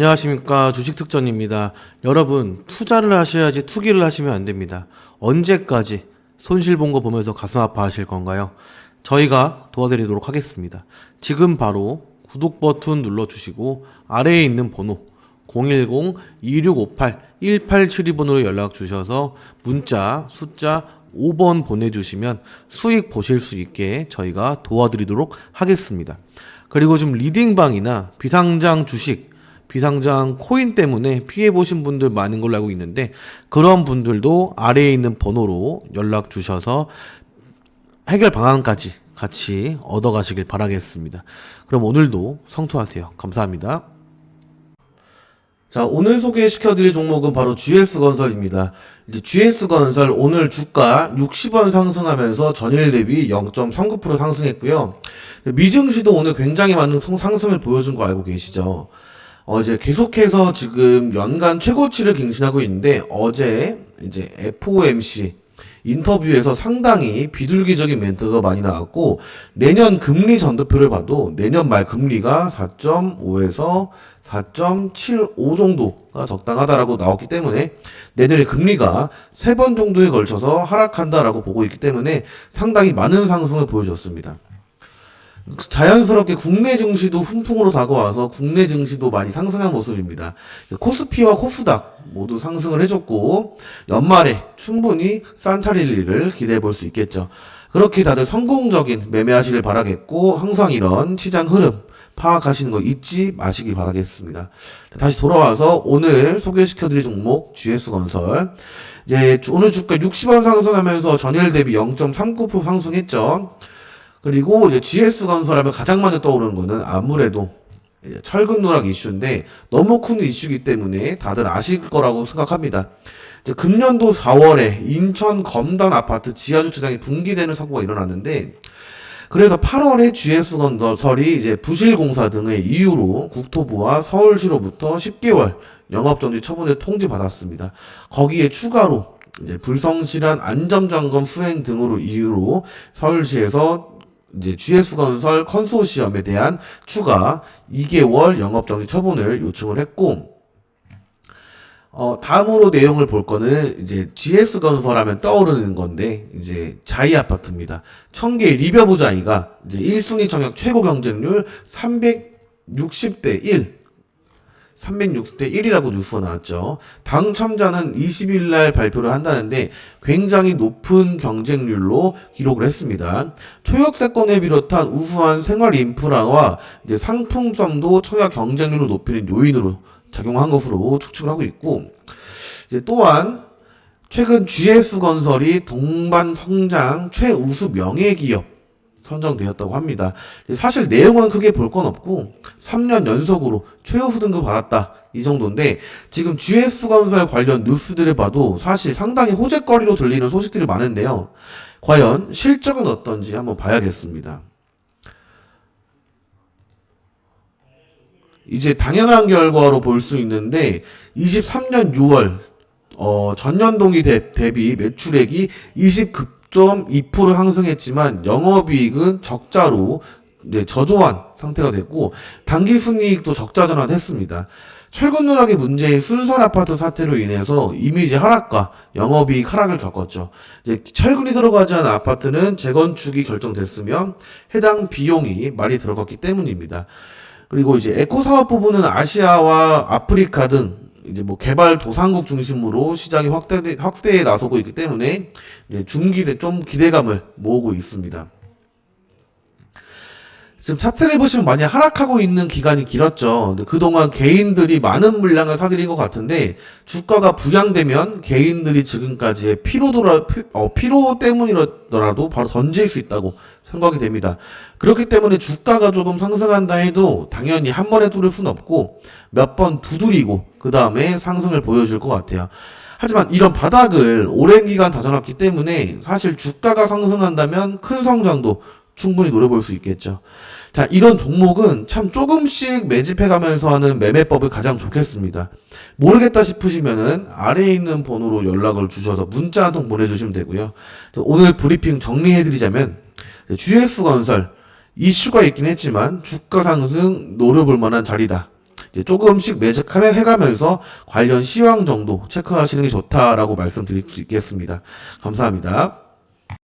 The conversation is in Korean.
안녕하십니까 주식특전입니다. 여러분 투자를 하셔야지 투기를 하시면 안 됩니다. 언제까지 손실 본 거 보면서 가슴 아파하실 건가요? 저희가 도와드리도록 하겠습니다. 지금 바로 구독 버튼 눌러주시고 아래에 있는 번호 010-2658-1872번으로 연락 주셔서 문자 숫자 5번 보내주시면 수익 보실 수 있게 저희가 도와드리도록 하겠습니다. 그리고 좀 리딩방이나 비상장 주식, 비상장 코인 때문에 피해 보신 분들 많은 걸로 알고 있는데 그런 분들도 아래에 있는 번호로 연락 주셔서 해결 방안까지 같이 얻어 가시길 바라겠습니다. 그럼 오늘도 성투하세요. 감사합니다. 자, 오늘 소개시켜 드릴 종목은 바로 GS건설입니다. 이제 GS건설 오늘 주가 60원 상승하면서 전일 대비 0.39% 상승했고요. 미증시도 오늘 굉장히 많은 송- 상승을 보여준 거 알고 계시죠? 어, 이제 계속해서 지금 연간 최고치를 갱신하고 있는데 어제 이제 FOMC 인터뷰에서 상당히 비둘기적인 멘트가 많이 나왔고 내년 금리 전도표를 봐도 내년 말 금리가 4.5에서 4.75 정도가 적당하다라고 나왔기 때문에 내년에 금리가 세 번 정도에 걸쳐서 하락한다라고 보고 있기 때문에 상당히 많은 상승을 보여줬습니다. 자연스럽게 국내 증시도 훈풍으로 다가와서 국내 증시도 많이 상승한 모습입니다. 코스피와 코스닥 모두 상승을 해줬고 연말에 충분히 산타릴리를 기대해 볼 수 있겠죠. 그렇게 다들 성공적인 매매하시길 바라겠고 항상 이런 시장 흐름 파악하시는 거 잊지 마시길 바라겠습니다. 다시 돌아와서 오늘 소개시켜드릴 종목 GS건설 이제 주- 오늘 주가 60원 상승하면서 전일 대비 0.39% 상승했죠. 그리고 이제 GS 건설하면 가장 먼저 떠오르는 거는 아무래도 철근 누락 이슈인데 너무 큰 이슈이기 때문에 다들 아실 거라고 생각합니다. 금년도 4월에 인천 검단 아파트 지하 주차장이 붕괴되는 사고가 일어났는데 그래서 8월에 GS 건설이 이제 부실 공사 등의 이유로 국토부와 서울시로부터 10개월 영업 정지 처분을 통지 받았습니다. 거기에 추가로 불성실한 안전점검 수행 등으로 이유로 서울시에서 이제 GS건설 컨소시엄에 대한 추가 2개월 영업정지 처분을 요청을 했고, 어, 다음으로 내용을 볼 거는 이제 GS건설 하면 떠오르는 건데, 이제 자이 아파트입니다. 청계 리벼브 자이가 이제 1순위 청약 최고 경쟁률 360대 1, 360대 1이라고 뉴스가 나왔죠. 당첨자는 20일 날 발표를 한다는데 굉장히 높은 경쟁률로 기록을 했습니다. 초역세권을 비롯한 우수한 생활 인프라와 이제 상품성도 청약 경쟁률을 높이는 요인으로 작용한 것으로 추측을 하고 있고 이제 또한 최근 GS 건설이 동반 성장 최우수 명예 기업 선정되었다고 합니다. 사실 내용은 크게 볼 건 없고 3년 연속으로 최우수 등급 받았다 이 정도인데 지금 GS 건설 관련 뉴스들을 봐도 사실 상당히 호재거리로 들리는 소식들이 많은데요. 과연 실적은 어떤지 한번 봐야겠습니다. 이제 당연한 결과로 볼 수 있는데 23년 6월 어, 전년 동기 대, 대비 매출액이 29.2% 상승했지만 영업이익은 적자로 이제 저조한 상태가 됐고 당기 순이익도 적자 전환했습니다. 철근 누락의 문제인 순살 아파트 사태로 인해서 이미지 하락과 영업이익 하락을 겪었죠. 이제 철근이 들어가지 않은 아파트는 재건축이 결정됐으면 해당 비용이 많이 들어갔기 때문입니다. 그리고 이제 에코 사업 부분은 아시아와 아프리카 등 이제 뭐 개발 도상국 중심으로 시장이 확대 확대에 나서고 있기 때문에 이제 중기대 좀 기대감을 모으고 있습니다. 지금 차트를 보시면 많이 하락하고 있는 기간이 길었죠. 그동안 개인들이 많은 물량을 사들인 것 같은데 주가가 부양되면 개인들이 지금까지의 피로도라 피, 어, 피로 때문이더라도 바로 던질 수 있다고 생각이 됩니다. 그렇기 때문에 주가가 조금 상승한다 해도 당연히 한 번에 뚫을 수는 없고 몇 번 두드리고 그 다음에 상승을 보여줄 것 같아요. 하지만 이런 바닥을 오랜 기간 다져놨기 때문에 사실 주가가 상승한다면 큰 성장도 충분히 노려볼 수 있겠죠. 자, 이런 종목은 참 조금씩 매집해 가면서 하는 매매법을 가장 좋겠습니다. 모르겠다 싶으시면은 아래에 있는 번호로 연락을 주셔서 문자 한 통 보내주시면 되고요. 오늘 브리핑 정리해 드리자면 GS 건설 이슈가 있긴 했지만 주가 상승 노려볼 만한 자리다. 조금씩 매직하면 해가면서 관련 시황 정도 체크하시는 게 좋다라고 말씀드릴 수 있겠습니다. 감사합니다.